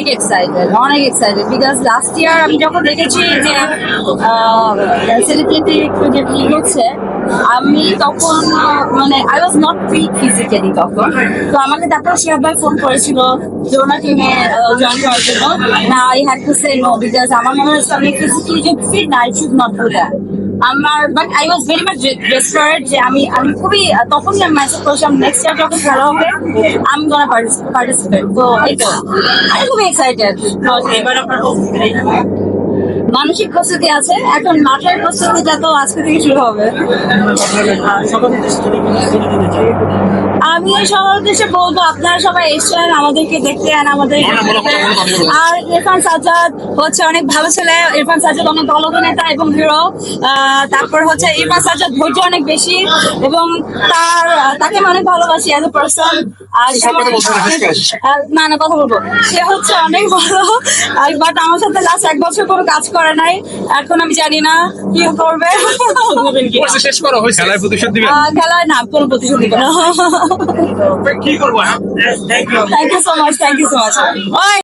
অনেক এক্সাইটেড অনেক excited because last year আমি যখন দেখেছি যে সেলিব্রিটি যে কি হচ্ছে, আমি তখন মানে I was not fit physically তখন। তো আমাকে তারপর শিহাব ভাই ফোন করেছিল যে ওনাকে নিয়ে জয়েন করার জন্য। না I had to say no because আমার মনে হচ্ছে আমি ফিজিক্যালি যে ফিট না I should not do that আমার but I was very much desperate যে আমি আমি খুবই তখন তখনই আমি মেসেজ করেছিলাম নেক্সট ইয়ার যখন খেলা হবে আমি গোনা পার্টিসিপেট তো এই তো। আমি খুবই এক্সাইটেড এবার আপনার মানসিক প্রস্তুতি আছে এখন মাঠের প্রস্তুতিটা তো আজকে থেকে শুরু হবে। আমি সবার উদ্দেশ্যে বলব আপনারা সবাই এসছেন আমাদেরকে দেখতে আর আমাদের আর ইরফান সাজ্জাদ হচ্ছে অনেক ভালো ছেলে ইরফান সাজ্জাদ অনেক ভালো অভিনেতা এবং হিরো তারপর হচ্ছে ইরফান সাজাদ ধৈর্য অনেক বেশি এবং তার তাকে আমি অনেক ভালোবাসি অ্যাজ এ পার্সন আর আহ, না না কথা বলব। সে হচ্ছে অনেক ভালো বাট আমার সাথে লাস্ট এক বছর কোনো কাজ করে নাই। এখন আমি জানি না কি করবে। কোর্সে শেষ করা হয়েছে। খেলায় প্রতিশোধ দিবেন? আহ, খেলায় না কোনো প্রতিশোধ দিবে না। কি করব হ্যাঁ thank you thank you so much thank you so much